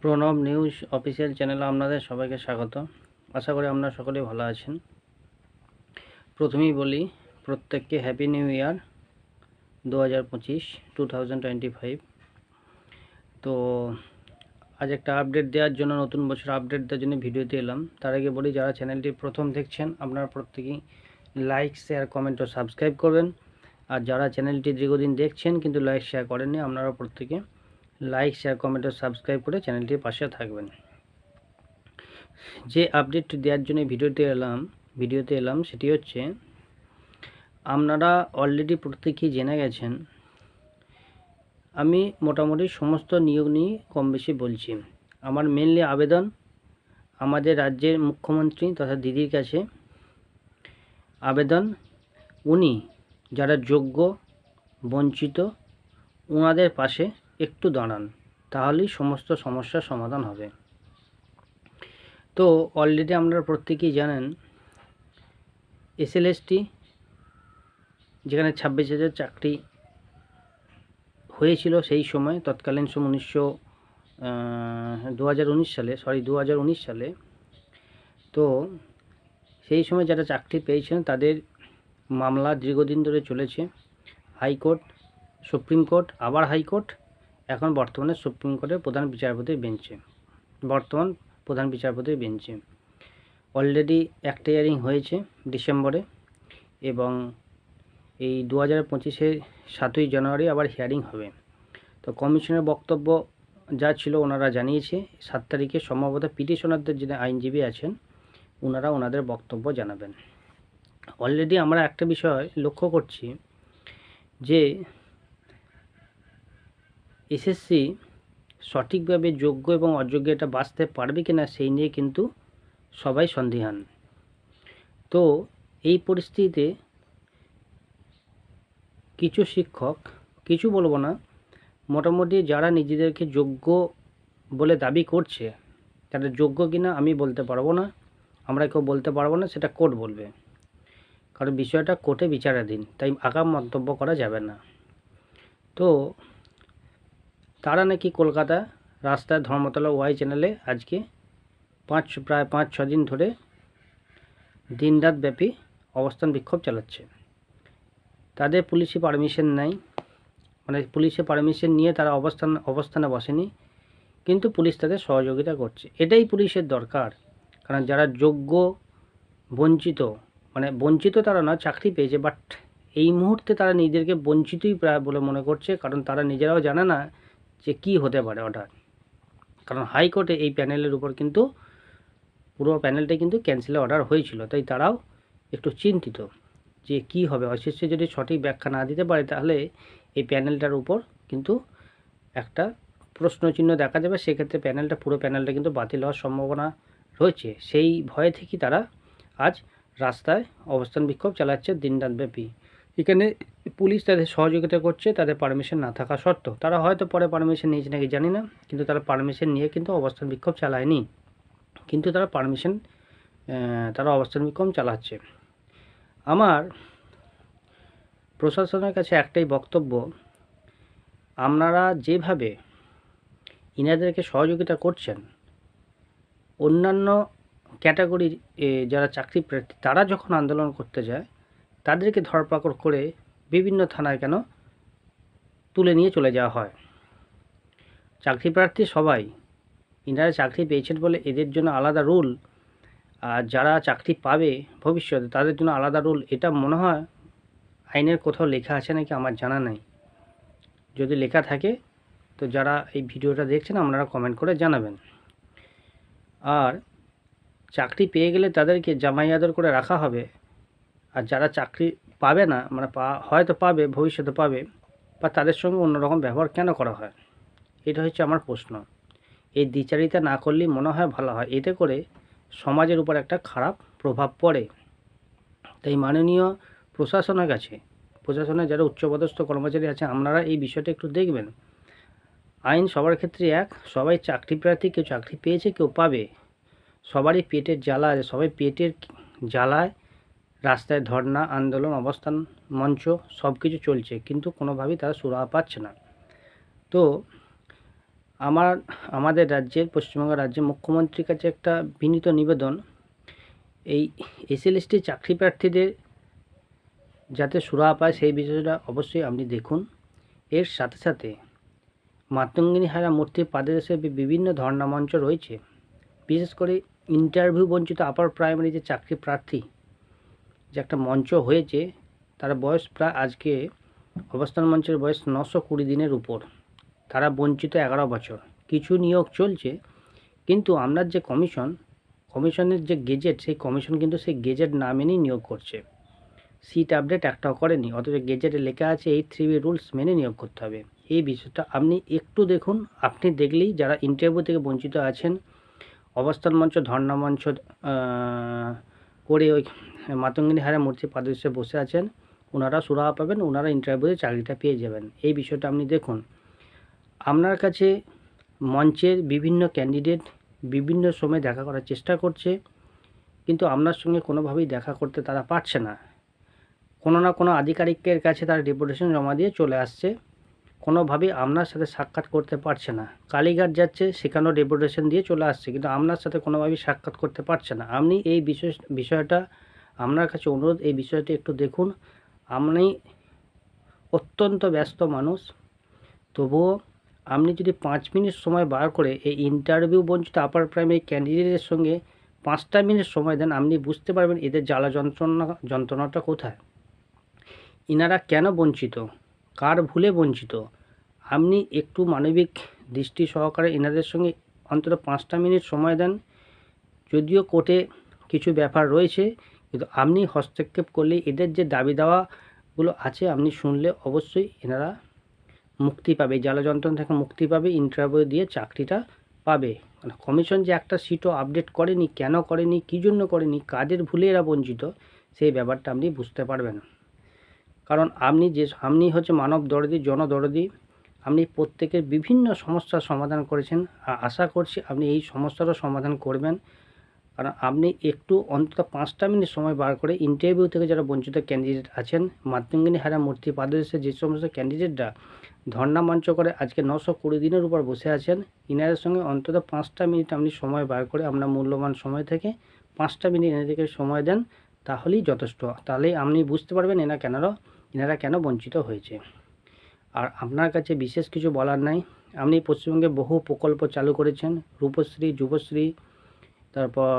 Pranab news official চ্যানেলে আপনাদের সবাইকে স্বাগত। আশা করি আপনারা সকলেই ভালো আছেন। প্রথমেই বলি, প্রত্যেককে হ্যাপি নিউ ইয়ার দু হাজার পঁচিশ টু থাউজেন্ড টোয়েন্টি ফাইভ তো, আজ একটা আপডেট দেওয়ার জন্য, নতুন বছর আপডেট দেওয়ার জন্য ভিডিওতে এলাম। তার আগে বলি, যারা চ্যানেলটি প্রথম দেখছেন, আপনারা প্রত্যেকেই লাইক শেয়ার কমেন্ট ও সাবস্ক্রাইব করবেন। আর যারা চ্যানেলটি দীর্ঘদিন দেখছেন, কিন্তু লাইক শেয়ার করেননি আপনারা প্রত্যেকে লাইক শেয়ার কমেন্ট ও সাবস্ক্রাইব করে চ্যানেলটির পাশে থাকবেন। যে আপডেট দেওয়ার জন্য ভিডিওতে এলাম ভিডিওতে এলাম সেটি হচ্ছে, আপনারা অলরেডি প্রত্যেকেই জেনে গেছেন, আমি মোটামুটি সমস্ত নিয়োগ নিয়ে কম বেশি বলছি। আমার মেনলি আবেদন আমাদের রাজ্যের মুখ্যমন্ত্রী তথা দিদির কাছে। আবেদন, উনি যারা যোগ্য, বঞ্চিত ওনাদের পাশে একটু দাঁড়ান, তাহলেই সমস্ত সমস্যার সমাধান হবে। তো অলরেডি আপনারা প্রত্যেকেই জানেন, এসএলএসটি যেখানে ছাব্বিশ হাজার চাকরি হয়েছিল সেই সময়, তৎকালীন সময় উনিশশো দু সালে সরি দু হাজার উনিশ সালে। তো সেই সময় যারা চাকরি পেয়েছেন, তাদের মামলা দীর্ঘদিন ধরে চলেছে। হাইকোর্ট, সুপ্রিম কোর্ট, আবার হাইকোর্ট। এখন বর্তমানে সুপ্রিম কোর্টের প্রধান বিচারপতির বেঞ্চে, বর্তমান প্রধান বিচারপতির বেঞ্চে। অলরেডি একটা হিয়ারিং হয়েছে ডিসেম্বরে এবং এই দু হাজার পঁচিশে সাতই জানুয়ারি আবার হিয়ারিং হবে। তো কমিশনের বক্তব্য যা ছিল ওনারা জানিয়েছে, সাত তারিখে সম্ভবত পিটিশনারদের যিনি আইনজীবী আছেন, ওনারা ওনাদের বক্তব্য জানাবেন। অলরেডি আমরা একটা বিষয় লক্ষ্য করছি যে এসএসসি সঠিকভাবে যোগ্য এবং অযোগ্য এটা বাঁচতে পারবে কি না সেই নিয়ে কিন্তু সবাই সন্দিহান। তো এই পরিস্থিতিতে কিছু শিক্ষক, কিছু বলব না, মোটামুটি যারা নিজেদেরকে যোগ্য বলে দাবি করছে তারা যোগ্য কিনা আমি বলতে পারব না, আমরা কেউ বলতে পারব না, সেটা কোর্ট বলবে। কারণ বিষয়টা কোর্টে বিচারাধীন, তাই আগাম মন্তব্য করা যাবে না। তো তারা নাকি কলকাতা রাস্তায় ধর্মতলা ওয়াই চ্যানেলে আজকে পাঁচ, প্রায় পাঁচ, ছ দিন ধরে দিনরাত ব্যাপী অবস্থান বিক্ষোভ চালাচ্ছে। তাদের পুলিশি পারমিশন নাই। মানে পুলিশে পারমিশন নিয়ে তারা অবস্থান, অবস্থানে বসেনি, কিন্তু পুলিশ তাদের সহযোগিতা করছে। এটাই পুলিশের দরকার। কারণ যারা যোগ্য, বঞ্চিত মানে বঞ্চিত তারা না চাকরি পেয়েছে বাট এই মুহূর্তে তারা নিজেদেরকে বঞ্চিতই প্রায় বলে মনে করছে। কারণ তারা নিজেরাও জানে না যে কি হতে পারে অর্ডার কারণ হাইকোর্টে এই প্যানেলের উপর কিন্তু পুরো প্যানেলটা কিন্তু ক্যান্সেলের অর্ডার হয়েছিল। তাই তারাও একটু চিন্তিত যে কি হবে। অশিষ্যে যদি সঠিক ব্যাখ্যা না দিতে পারে, তাহলে এই প্যানেলটার উপর কিন্তু একটা প্রশ্নচিহ্ন দেখা যাবে। সেক্ষেত্রে প্যানেলটা পুরো প্যানেলটা কিন্তু বাতিল হওয়ার সম্ভাবনা রয়েছে। সেই ভয়ে থেকেই তারা আজ রাস্তায় অবস্থান বিক্ষোভ চালাচ্ছে দিনরাত ব্যাপী। এখানে পুলিশ তাদের সহযোগিতা করছে, তাদের পারমিশন না থাকা সত্ত্বেও। তারা হয়তো পরে পারমিশন নিয়েছে নাকি জানি না, কিন্তু তারা পারমিশন নিয়ে কিন্তু অবস্থান বিক্ষোভ চালায়নি। কিন্তু তারা পারমিশন তারা অবস্থান বিক্ষোভ চালাচ্ছে। আমার প্রশাসনের কাছে একটাই বক্তব্য, আপনারা যেভাবে ইনাদেরকে সহযোগিতা করছেন, অন্যান্য ক্যাটাগরির যারা চাকরি প্রার্থী, তারা যখন আন্দোলন করতে যায়, তাদেরকে ধরপাকড় করে বিভিন্ন থানায় কেন তুলে নিয়ে চলে যাওয়া হয়? চাকরি প্রার্থী সবাই, ইনারা চাকরি পেয়েছেন বলে এদের জন্য আলাদা রুল, আর যারা চাকরি পাবে ভবিষ্যতে তাদের জন্য আলাদা রুল, এটা মনে হয় আইনের কোথাও লেখা আছে নাকি আমার জানা নেই। যদি লেখা থাকে, তো যারা এই ভিডিওটা দেখছেন আপনারা কমেন্ট করে জানাবেন। আর চাকরি পেয়ে গেলে তাদেরকে জামাই আদর করে রাখা হবে আর যারা চাকরি পাবে না মানে পা, হয়তো পাবে, ভবিষ্যতে পাবে, বা তাদের সঙ্গে অন্যরকম ব্যবহার কেন করা হয়? এটা হচ্ছে আমার প্রশ্ন। এই দ্বিচারিতা না করলেই মনে হয় ভালো হয়। এতে করে সমাজের উপর একটা খারাপ প্রভাব পড়ে। তাই মাননীয় প্রশাসনের কাছে, প্রশাসনের যারা উচ্চপদস্থ কর্মচারী আছে, আপনারা এই বিষয়টা একটু দেখবেন। আইন সবার ক্ষেত্রে এক, সবাই চাকরি প্রার্থী, কেউ চাকরি পেয়েছে, কেউ পাবে। সবারই পেটের জ্বালা আছে, সবাই পেটের জ্বালায় রাস্তায় ধর্না আন্দোলন, অবস্থান, মঞ্চ সব কিছু চলছে, কিন্তু কোনোভাবেই তারা সুরাহা পাচ্ছে না। তো আমার, আমাদের রাজ্যের, পশ্চিমবঙ্গ রাজ্যের মুখ্যমন্ত্রীর কাছে একটা বিনীত নিবেদন। এই এসএলএসটি চাকরি প্রার্থীদের যাতে সুরাহা পায় সেই বিষয়টা অবশ্যই আপনি দেখুন। এর সাথে সাথে মাতঙ্গিনী হারা মূর্তির পাদদেশে বিভিন্ন ধর্ণা মঞ্চ রয়েছে। বিশেষ করে ইন্টারভিউ বঞ্চিত আপার প্রাইমারি যে চাকরি প্রার্থী যে একটা মঞ্চ হয়েছে, তার বয়স প্রায় আজকে অবস্থান মঞ্চের বয়স নশো কুড়ি দিনের উপর। তারা বঞ্চিত এগারো বছর। কিছু নিয়োগ চলছে, কিন্তু আপনার যে কমিশন, কমিশনের যে গেজেট, সেই কমিশন কিন্তু সেই গেজেট না মেনেই নিয়োগ করছে। সিট আপডেট একটাও করেনি, অথচ গেজেটে লেখা আছে এই থ্রি রুলস মেনে নিয়োগ করতে হবে। এই বিষয়টা আপনি একটু দেখুন, আপনি দেখলেই যারা ইন্টারভিউ থেকে বঞ্চিত আছেন, অবস্থান মঞ্চ, ধর্ণা মঞ্চ করে ওই মাতঙ্গিনী হারা মূর্তি পাদদেশে বসে আছেন। ওনারা সুরাহা পাবেন, ওনারা ইন্টারভিউতে চাকরিটা পেয়ে যাবেন। এই বিষয়টা আপনি দেখুন। আপনার কাছে মঞ্চের বিভিন্ন ক্যান্ডিডেট বিভিন্ন সময় দেখা করার চেষ্টা করছে, কিন্তু আপনার সঙ্গে কোনোভাবেই দেখা করতে তারা পারছে না। কোনো না কোনো আধিকারিকের কাছে তারা ডেপুটেশন জমা দিয়ে চলে আসছে। কোনোভাবেই আপনার সাথে সাক্ষাৎ করতে পারছে না। কালীঘাট যাচ্ছে, সেখানেও ডেপুটেশন দিয়ে চলে আসছে, কিন্তু আপনার সাথে কোনোভাবেই সাক্ষাৎ করতে পারছে না। আপনি এই বিষয় বিষয়টা আপনার কাছে অনুরোধ, এই বিষয়টি একটু দেখুন। আপনি অত্যন্ত ব্যস্ত মানুষ, তবুও আপনি যদি পাঁচ মিনিট সময় বার করে এই ইন্টারভিউ বঞ্চিত আপার প্রাইমারি ক্যান্ডিডেটের সঙ্গে পাঁচটা মিনিট সময় দেন, আপনি বুঝতে পারবেন এদের জ্বালা যন্ত্রণা, যন্ত্রণাটা কোথায়। ইনারা কেন বঞ্চিত? কার ভুলে বঞ্চিত? আপনি একটু মানবিক দৃষ্টি সহকারে এনাদের সঙ্গে অন্তত পাঁচটা মিনিট সময় দেন। যদিও কোর্টে কিছু ব্যাপার রয়েছে কিন্তু আপনি হস্তক্ষেপ করলে এদের যে দাবি দাওয়াগুলো আছে, আপনি শুনলে অবশ্যই এনারা মুক্তি পাবে। জ্বালা যন্ত্রণা থেকে মুক্তি পাবে ইন্টারভিউ দিয়ে চাকরিটা পাবে। মানে কমিশন যে একটা সিটও আপডেট করেনি, কেন করেনি, কী জন্য করেনি, কাদের ভুলে এরা বঞ্চিত, সেই ব্যাপারটা আপনি বুঝতে পারবেন। কারণ আপনি যে, আপনি হচ্ছে মানব দরদি, জনদরদি, আপনি প্রত্যেকের বিভিন্ন সমস্যার সমাধান করেছেন। আশা করছি আপনি এই সমস্যারও সমাধান করবেন। কারণ আপনি একটু অন্তত পাঁচটা মিনিট সময় বার করে ইন্টারভিউ থেকে যারা বঞ্চিত ক্যান্ডিডেট আছেন, মাতঙ্গিনী হারা, মূর্তি পাদদেশে যে সমস্ত ক্যান্ডিডেটরা ধর্ণা মঞ্চ করে আজকে নশো কুড়ি দিনের উপর বসে আছেন, ইনাদের সঙ্গে অন্তত পাঁচটা মিনিট আপনি সময় বার করে আপনার মূল্যবান সময় থেকে পাঁচটা মিনিট এনাদেরকে সময় দেন, তাহলেই যথেষ্ট। তাহলেই আপনি বুঝতে পারবেন এনা কেন এনারা কেন বঞ্চিত হয়েছে। আর আপনার কাছে বিশেষ কিছু বলার নাই। আপনি পশ্চিমবঙ্গে বহু প্রকল্প চালু করেছেন, রূপশ্রী, যুবশ্রী তারপর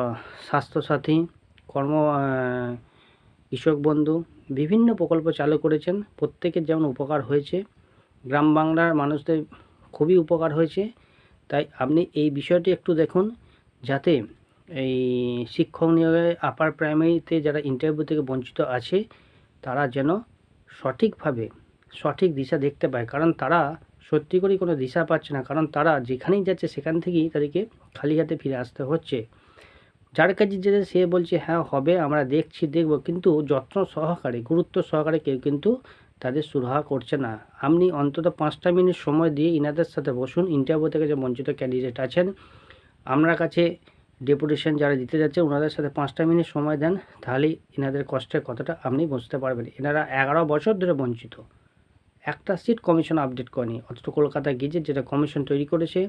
স্বাস্থ্যসাথী, কর্ম কৃষক বন্ধু, বিভিন্ন প্রকল্প চালু করেছেন। প্রত্যেকের যেমন উপকার হয়েছে। গ্রাম বাংলার মানুষদের খুবই উপকার হয়েছে। তাই আপনি এই বিষয়টি একটু দেখুন, যাতে এই শিক্ষক নিয়োগে আপার প্রাইমারিতে যারা ইন্টারভিউ থেকে বঞ্চিত আছে, তারা যেন সঠিকভাবে সঠিক দিশা দেখতে পায়। কারণ তারা সত্যি করেই কোনো দিশা পাচ্ছে না। কারণ তারা যেখানেই যাচ্ছে, সেখান থেকেই তাদেরকে খালি হাতে ফিরে আসতে হচ্ছে। যার কাছে যেতে সে বলছে হ্যাঁ হবে, আমরা দেখছি, দেখব। কিন্তু যত্ন সহকারে, গুরুত্ব সহকারে কেউ কিন্তু তাদের সুরাহা করছে না। আপনি অন্তত পাঁচটা মিনিট সময় দিয়ে ইনাদের সাথে বসুন। ইন্টারভিউ থেকে যে বঞ্চিত ক্যান্ডিডেট আছেন, আপনার কাছে ডেপুটেশন যারা দিতে যাচ্ছে ওনাদের সাথে পাঁচটা মিনিট সময় দেন, তাহলেই এনাদের কষ্টের কথাটা আপনি বুঝতে পারবেন। এনারা এগারো বছর ধরে বঞ্চিত। একটা সিট কমিশন আপডেট করেনি। অথচ কলকাতা গেজেট যেটা কমিশন তৈরি করেছে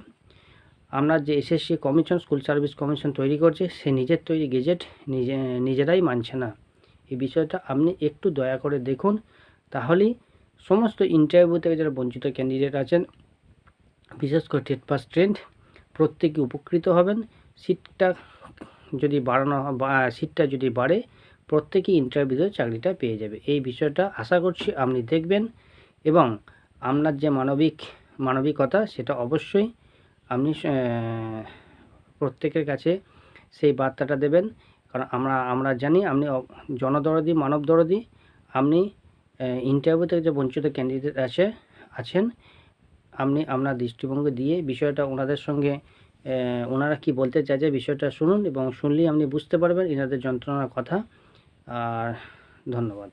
আপনার যে SSC commission school service commission তৈরি করছে, সে নিজের তৈরি গেজেট নিজে, নিজেরাই মানছে না। এই বিষয়টা আপনি একটু দয়া করে দেখুন, তাহলেই সমস্ত ইন্টারভিউ থেকে যারা বঞ্চিত ক্যান্ডিডেট আছেন, বিশেষ করে টেট পাস ট্রেন্ড প্রত্যেকে উপকৃত হবেন। সিটটা যদি বাড়ানো সিটটা যদি বাড়ে, প্রত্যেকেই ইন্টারভিউতে চাকরিটা পেয়ে যাবে। এই বিষয়টা আশা করছি আপনি দেখবেন এবং আপনার যে মানবিক, মানবিকতা, সেটা অবশ্যই আপনি প্রত্যেকের কাছে সেই বার্তাটা দেবেন। কারণ আমরা আমরা জানি, আপনি জনদরদি মানব দরদি আপনি ইন্টারভিউ থেকে যে বঞ্চিত ক্যান্ডিডেট আছে, আছেন, আপনি আপনার দৃষ্টিভঙ্গি দিয়ে বিষয়টা ওনাদের সঙ্গে ওনারা কি বলতে চাইছে বিষয়টা শুনুন এবং শুনলেই আপনি বুঝতে পারবেন, এনাদের যন্ত্রণার কথা। আর ধন্যবাদ।